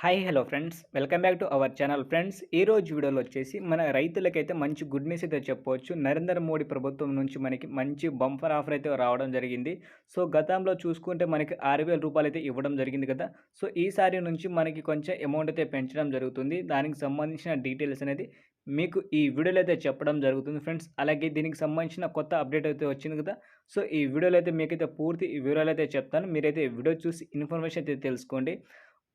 Hi hello friends welcome back to our channel friends ఈ రోజు వీడియోలో వచ్చేసి మన రైతులకైతే మంచి గుడ్ న్యూస్ అయితే చెప్పవచ్చు. నరేంద్ర మోడీ ప్రభుత్వం నుంచి మనకి మంచి బంపర్ ఆఫర్ అయితే రావడం జరిగింది. సో గతంలో చూసుకుంటే మనకి ఆరు వేల రూపాయలు అయితే ఇవ్వడం జరిగింది కదా. సో ఈసారి నుంచి మనకి కొంచెం అమౌంట్ అయితే పెంచడం జరుగుతుంది. దానికి సంబంధించిన డీటెయిల్స్ అనేది మీకు ఈ వీడియోలో అయితే చెప్పడం జరుగుతుంది ఫ్రెండ్స్ అలాగే దీనికి సంబంధించిన కొత్త అప్డేట్ అయితే వచ్చింది కదా. సో ఈ వీడియోలో అయితే మీకైతే పూర్తి వివరాలు అయితే చెప్తాను. మీరైతే వీడియో చూసి ఇన్ఫర్మేషన్ అయితే తెలుసుకోండి.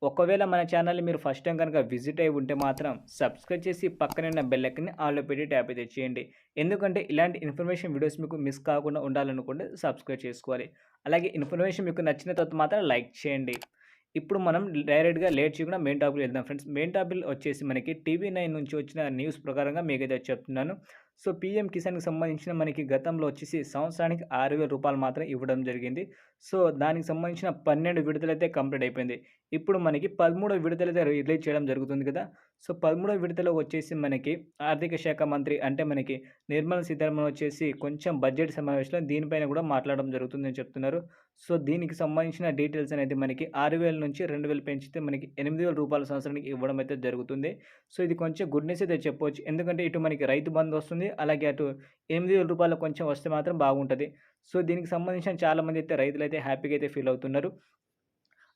ఒకవేళ మన ఛానల్ మీరు ఫస్ట్ టైం కనుక విజిట్ అయి ఉంటే మాత్రం సబ్స్క్రైబ్ చేసి పక్కనే ఉన్న బెల్ ఆల్లో పెట్టి ట్యాప్ అయితే చేయండి. ఎందుకంటే ఇలాంటి ఇన్ఫర్మేషన్ వీడియోస్ మీకు మిస్ కాకుండా ఉండాలనుకుంటే సబ్స్క్రైబ్ చేసుకోవాలి. అలాగే ఇన్ఫర్మేషన్ మీకు నచ్చిన తర్వాత మాత్రం లైక్ చేయండి. ఇప్పుడు మనం డైరెక్ట్గా లేట్ చేయకుండా మెయిన్ టాపిక్ వెళ్దాం. ఫ్రెండ్స్ మెయిన్ టాపిక్ వచ్చేసి మనకి టీవీ నైన్ నుంచి వచ్చిన న్యూస్ ప్రకారంగా మీకైతే చెప్తున్నాను. సో పీఎం కిసాన్కి సంబంధించిన మనకి గతంలో వచ్చేసి సంవత్సరానికి ఆరు వేల రూపాయలు మాత్రం ఇవ్వడం జరిగింది. సో దానికి సంబంధించిన పన్నెండు విడతలైతే కంప్లీట్ అయిపోయింది. ఇప్పుడు మనకి పదమూడో విడతలైతే రిలీజ్ చేయడం జరుగుతుంది కదా. సో పదమూడో విడతలో వచ్చేసి మనకి ఆర్థిక శాఖ మంత్రి అంటే మనకి నిర్మలా సీతారామన్ వచ్చేసి కొంచెం బడ్జెట్ సమావేశంలో దీనిపైన కూడా మాట్లాడడం జరుగుతుందని చెప్తున్నారు. సో దీనికి సంబంధించిన డీటెయిల్స్ అనేది మనకి ఆరు వేల నుంచి రెండు వేలు పెంచితే మనకి ఎనిమిది వేల రూపాయల సంవత్సరానికి ఇవ్వడం అయితే జరుగుతుంది. సో ఇది కొంచెం గుడ్నెస్ అయితే చెప్పవచ్చు ఎందుకంటే ఇటు మనకి రైతు బంధు వస్తుంది. అలాగే అటు ఎనిమిది వేల రూపాయలు కొంచెం వస్తే మాత్రం బాగుంటుంది. సో దీనికి సంబంధించిన చాలామంది అయితే రైతులు అయితే హ్యాపీగా అయితే ఫీల్ అవుతున్నారు.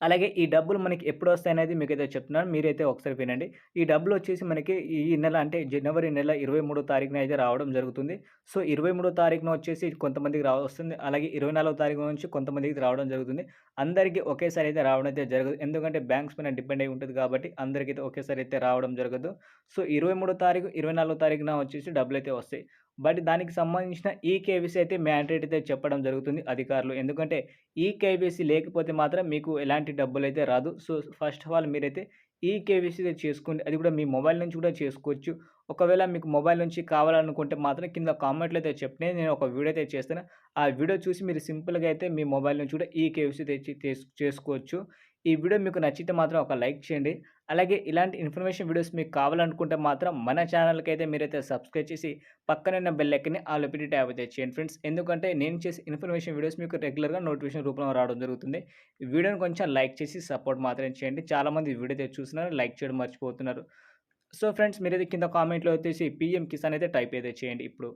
అలాగే ఈ డబ్బులు మనకి ఎప్పుడు వస్తాయనేది అయితే చెప్తున్నాను మీరైతే ఒకసారి వినండి. ఈ డబ్బులు వచ్చేసి మనకి ఈ నెల అంటే జనవరి నెల ఇరవై మూడో తారీఖున అయితే రావడం జరుగుతుంది. సో ఇరవై మూడో తారీఖున వచ్చేసి కొంతమందికి రా వస్తుంది. అలాగే ఇరవై నాలుగో తారీఖు నుంచి కొంతమందికి రావడం జరుగుతుంది. అందరికీ ఒకేసారి అయితే రావడం అయితే జరగదు. ఎందుకంటే బ్యాంక్స్ పైన డిపెండ్ అయి ఉంటుంది కాబట్టి అందరికీ అయితే ఒకేసారి అయితే రావడం జరగదు. సో ఇరవై మూడో తారీఖు ఇరవై నాలుగో తారీఖున వచ్చేసి డబ్బులు అయితే వస్తాయి. బట్ దానికి సంబంధించిన ఈ కేవీసీ అయితే మ్యాండేట్ అయితే చెప్పడం జరుగుతుంది అధికారులు. ఎందుకంటే ఈ కేవీసీ లేకపోతే మాత్రం మీకు ఎలాంటి డబ్బులు అయితే రాదు. సో ఫస్ట్ ఆఫ్ ఆల్ మీరైతే ఈ కేవీసీ అయితే చేసుకోండి. అది కూడా మీ మొబైల్ నుంచి కూడా చేసుకోవచ్చు. ఒకవేళ మీకు మొబైల్ నుంచి కావాలనుకుంటే మాత్రం కింద కామెంట్లో అయితే చెప్పిన నేను ఒక వీడియో అయితే చేస్తాను. ఆ వీడియో చూసి మీరు సింపుల్గా అయితే మీ మొబైల్ నుంచి కూడా ఈ కేవీసీ తెచ్చి చేసుకోవచ్చు. ఈ వీడియో మీకు నచ్చితే మాత్రం ఒక లైక్ చేయండి. అలాగే ఇలాంటి ఇన్ఫర్మేషన్ వీడియోస్ మీకు కావాలనుకుంటే మాత్రం మన ఛానల్కి అయితే మీరైతే సబ్స్క్రైబ్ చేసి పక్కనున్న బెల్ ఎక్కని ఆ పెట్టి ట్యాప్ అయితే చేయండి ఫ్రెండ్స్. ఎందుకంటే నేను చేసే ఇన్ఫర్మేషన్ వీడియోస్ మీకు రెగ్యులర్గా నోటిఫికేషన్ రూపంలో రావడం జరుగుతుంది. వీడియోని కొంచెం లైక్ చేసి సపోర్ట్ మాత్రమే చేయండి. చాలామంది వీడియో అయితే చూస్తున్నారు లైక్ చేయడం మర్చిపోతున్నారు. సో ఫ్రెండ్స్ మీరైతే కింద కామెంట్లో వచ్చేసి పీఎం కిసాన్ అయితే టైప్ అయితే చేయండి ఇప్పుడు.